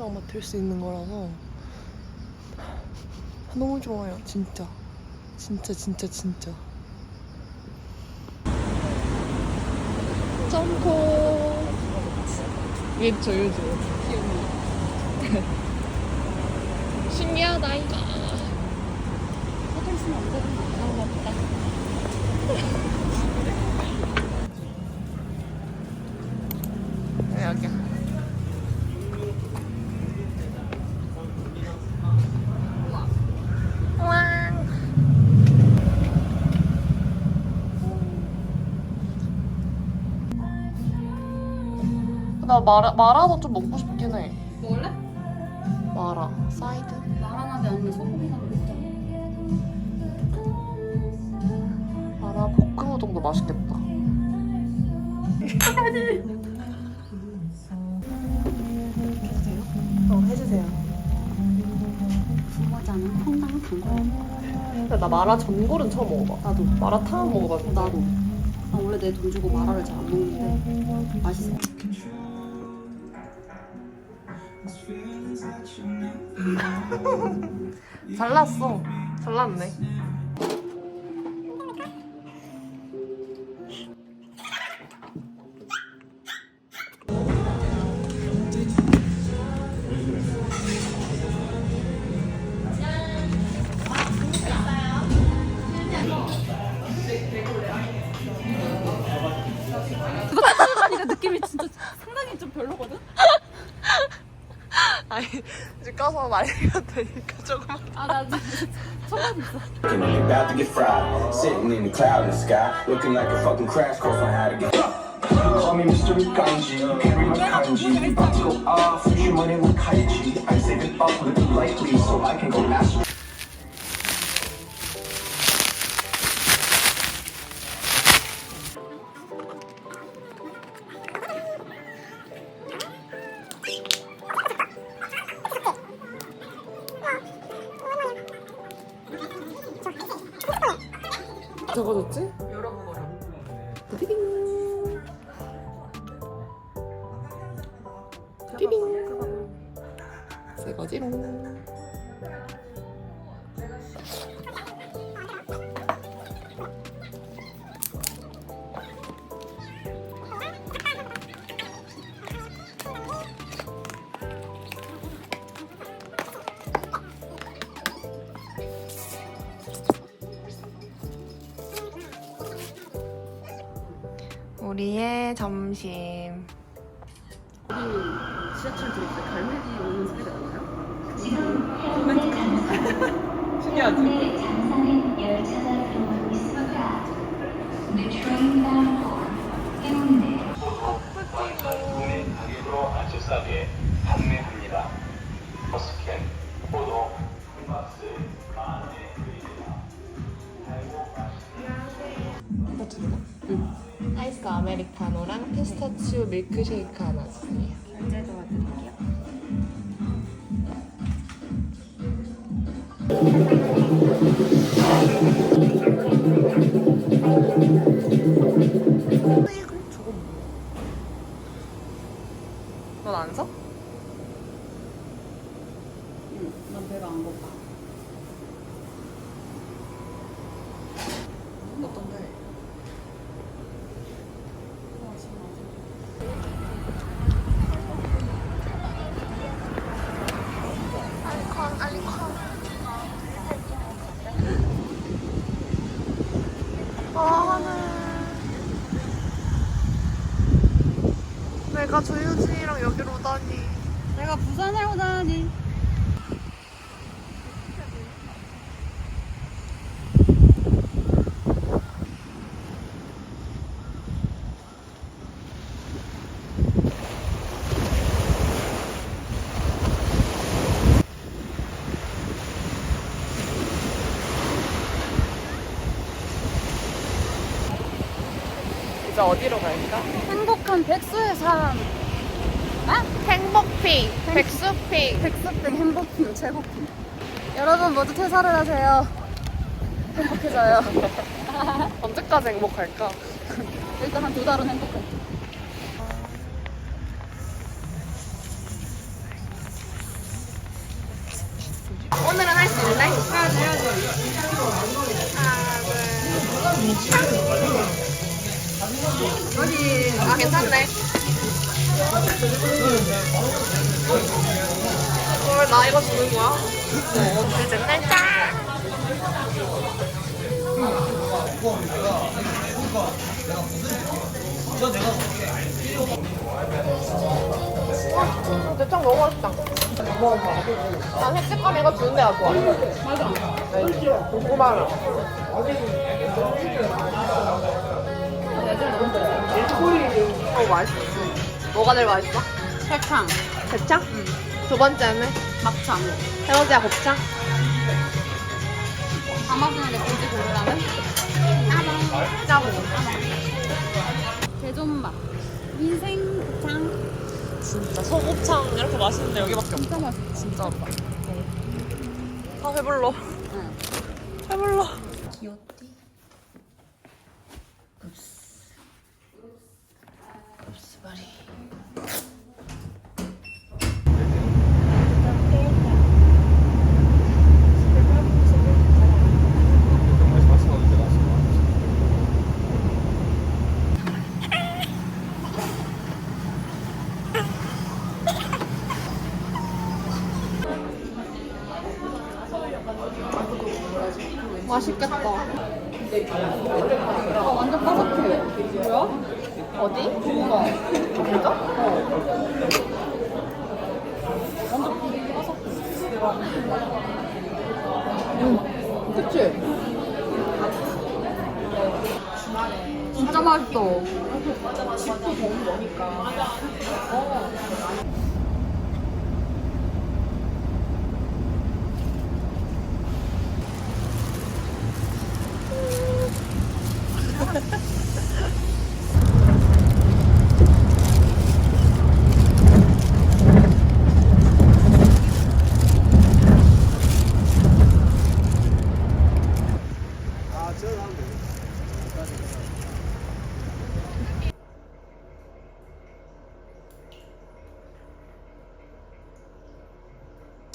이맘때만 맡을 수 있는 거라서 너무 좋아요. 진짜. 진짜 진짜 진짜. 점포. 얘 저요죠. 신기하다 이거. 겁니다. 네, 여기. 왕. 나 마라 마라도 좀 먹고 싶긴 해. 먹을래? 마라 사이드. 마라나베 아니면 소고기나 먹자. 마라 볶음 우동도 맛있겠다. 어 해주세요. 중과자는 퐁당 단거. 근데 나 마라 전골은 처음 먹어봐. 나도. 마라탕 먹어봤는데. 나도. 나 원래 내 돈 주고 마라를 잘 안 먹는데 맛있어. 잘났어. 잘났네. 말리면 되니까 조금만. 아나 처음 있어. Looking like you're about to get fried. Sitting in the cloud in the sky, looking like a fucking crash course on how to get. Call me Mr. Kanji, you can't read my kanji. We about to go off, use your money like Kaiji. I save it up, live it lightly, so I can go master. 띠링. 새거지롱. 우리의 점심. 지하철 들을 때 갈매기 오는 소리가 나나요? 신기하지? 네, 장사는 열차가 들어오고 있습니다. The train bound for 해운대. 국내 가격으로 아주 싸게 판매합니다. 버스캔, 포도, 박스, 만원에 드립니다. 아이스 아메리카노랑 피스타치오 밀크쉐이크 하나 주세요. 내가 조유진이랑 여기로 오다니 내가 부산을 오다니. 이제 어디로 갈까? 행복한 백수의 삶. 아? 행복핑 백수핑 백수병 최고핑. 여러분 모두 퇴사를 하세요. 행복해져요. 언제까지 행복할까? 일단 한 두 달은 행복해. 오늘은 할수 해야지. 하나, 둘. 아, 괜찮네. 헐, 나 이거 주는 거야? 이제 짤짤. 대창 너무 맛있다. 난 획색감 이거 주는 데가 좋아. 맞아. 고구마를. 어, 맛있어. 뭐가 제일 맛있어? 설탕, 대창? 두 번째는? 막창. 세 번째가 곱창? 다 맛있는데 굳이 고르라면? 짜고. 대존맛. 인생 곱창. 진짜 소곱창 이렇게 맛있는데 여기밖에 없어. 진짜 맛있어. 진짜 없다. 아, 배불러. 응. 배불러. 귀엽디. 곱스바리. 맛있겠다. 아, 완전 바삭해. 뭐야? 어디? 뭔가. 진짜? 그치? 진짜 맛있어.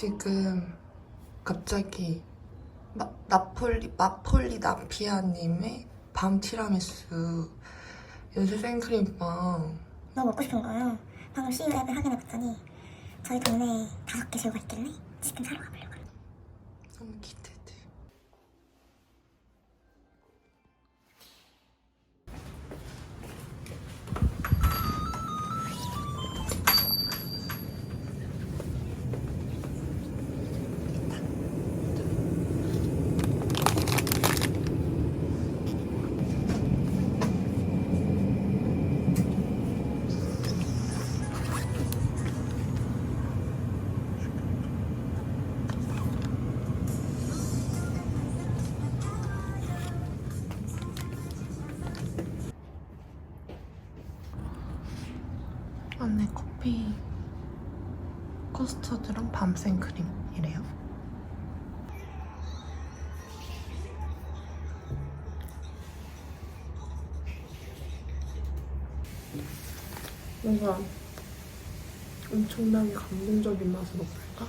지금 갑자기 나, 나폴리 마폴리 나피아님의 밤 티라미수 연세 생크림빵 너무 먹고 싶은 거예요. 방금 CU 앱을 확인해 봤더니 저희 동네에 다섯 개 재고가 있길래 지금 사러 가보려고요. 너무 기 커스터드랑 밤 생크림이래요. 뭔가 엄청나게 감동적인 맛으로 볼까?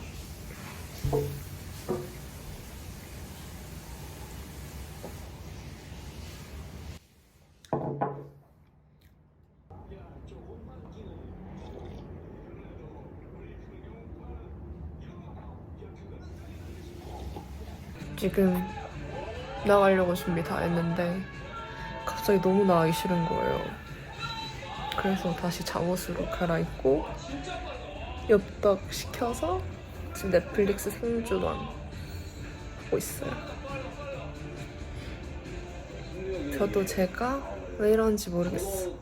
지금 나가려고 준비 다 했는데 갑자기 너무 나가기 싫은 거예요. 그래서 다시 잠옷으로 갈아입고 엽떡 시켜서 지금 넷플릭스 생주만 보고 있어요. 저도 제가 왜 이러는지 모르겠어.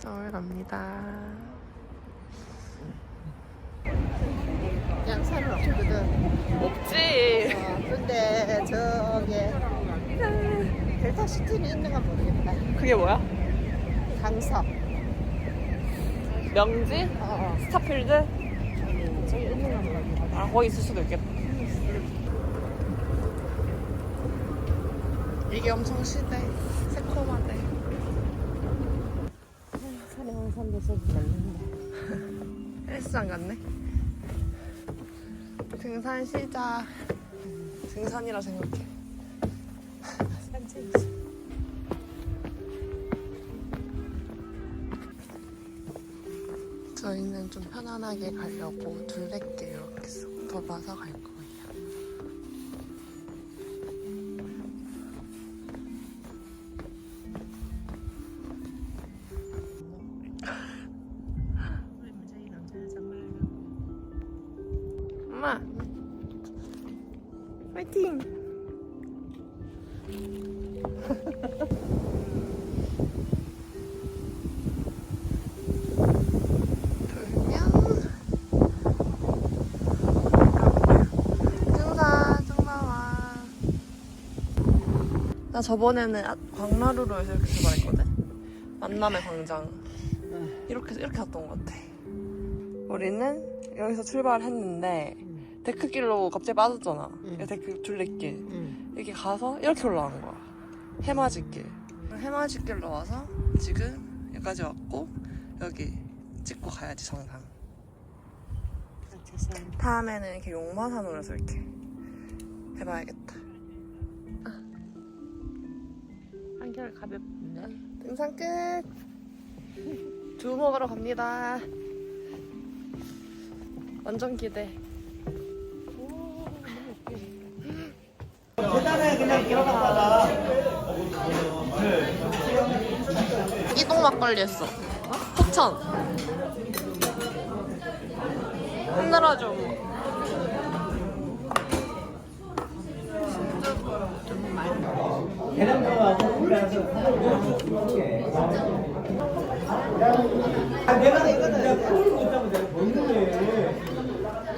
서울 갑니다. 그냥 산은 없거든. 없지. 어, 근데 저기 델타 시티는 있는가 모르겠다. 그게 뭐야? 강서. 명지? 어, 스타필드? 어. 저기 있는가 모르겠다. 아 거기 있을 수도 있겠다. 이게 엄청 시대. 새콤하대. 홍산도 저기 맞는데. 헬스장 갔네. 등산 시작. 등산이라 생각해. 산책이지. 저희는 좀 편안하게 가려고 둘레길 이렇게 쏙 돌아서 갈 거예요. 등산와 나 저번에는 아- 광라루로에서 이렇게 출발했거든? 만남의 광장. 이렇게 이렇게 갔던 것 같아. 우리는 여기서 출발했는데 데크길로 갑자기 빠졌잖아 응. 데크 둘레길 응. 이렇게 가서 이렇게 올라간 거야 해맞이길 해맞이길로 와서 지금 여기까지 왔고 여기 찍고 가야지 정상. 다음에는 이렇게 용마산으로 해서 이렇게 해봐야겠다. 아. 한결 가볍네. 등산 끝. 두 먹으러 갑니다. 완전 기대. 이동 막걸리 했어. 폭천. 흔들어줘.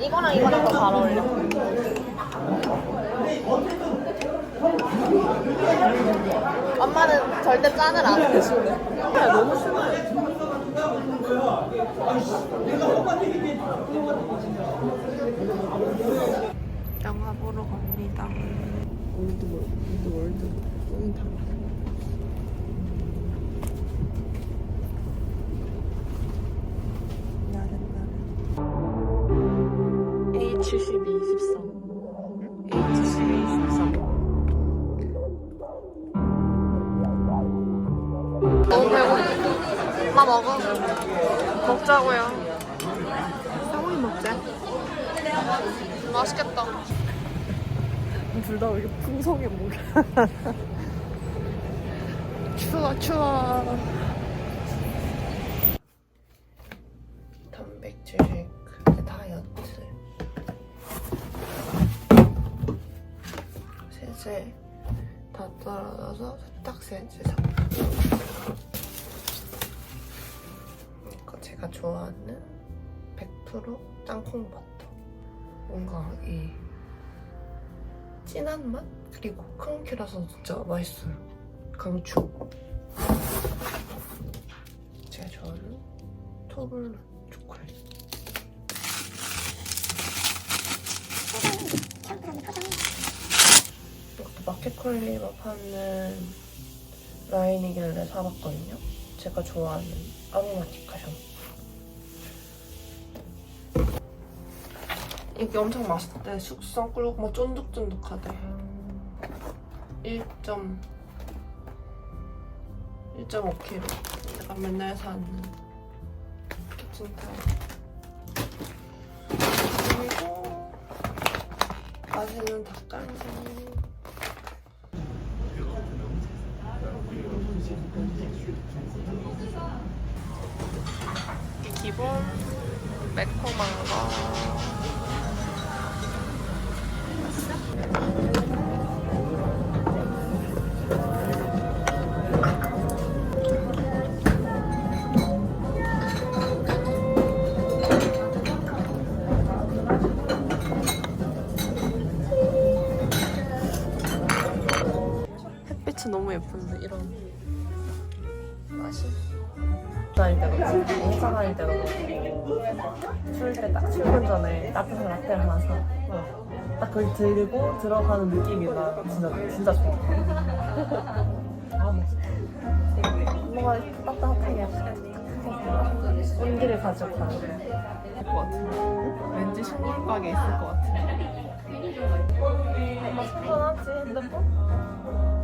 이거랑 이거랑 더 잘 어울려. 엄마는 절대 짠을 안 드시네. 너무 심해. 영화 보러 갑니다. 올드 월드, 올드 월드. 먹자고요. 쌍우이 먹자. 맛있겠다. 둘 다 왜 이렇게 풍성해 보여? 추워 추워. 단백질 쉐이크, 다이어트, 세제 다 떨어져서 세탁 세제 사. 이거 제가 좋아하는 100% 땅콩 버터. 뭔가 이 진한 맛 그리고 크런키라서 진짜 맛있어요. 강추. 제가 좋아하는 토블 초콜릿. 이것도 마켓컬리가 파는 라인이길래 사봤거든요. 제가 좋아하는 아로마티카 샴푸. 이게 엄청 맛있대. 숙성 그리고 막 쫀득쫀득하대. 1. 1.5kg. 내가 맨날 사는 키친타올. 그리고 맛있는 닭강정. 기본 매콤한 거. 딱 출근 전에 따뜻한 라떼를 하나 사. 딱 그걸 들고 들어가는 느낌이 나 진짜 진짜 좋아. 아 맛있다. 뭔가 따뜻하게 온기를 가지고 가는 것 같아. 왠지 식물 가게 있을 것 같아. 엄마 충전하지 핸드폰?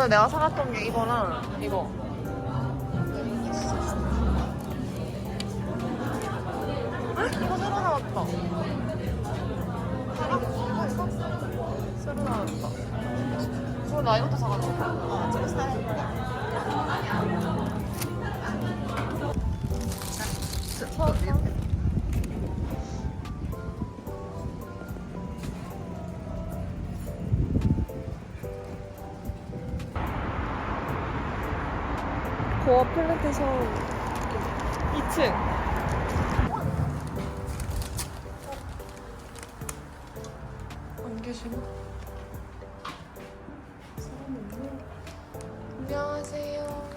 저번에 내가 사갔던 게 이거랑 이거. 헉, 이거 새로 나왔다. 새로 나왔다. 그럼 나 이것도 사가지고. 어, 저거 사야겠 플랜테이션 2층. 안 계시나? 안녕하세요.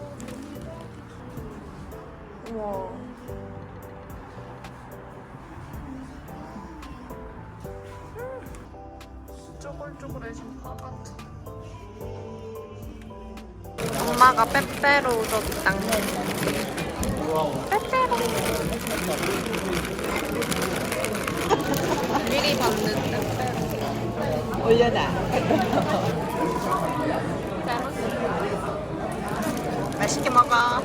우와. 음, 쪼글쪼글해진 바가트 엄마가 빼빼로 줬당. 빼빼로. 미리 받는 빼빼로. 올려놔. 맛있게 먹어.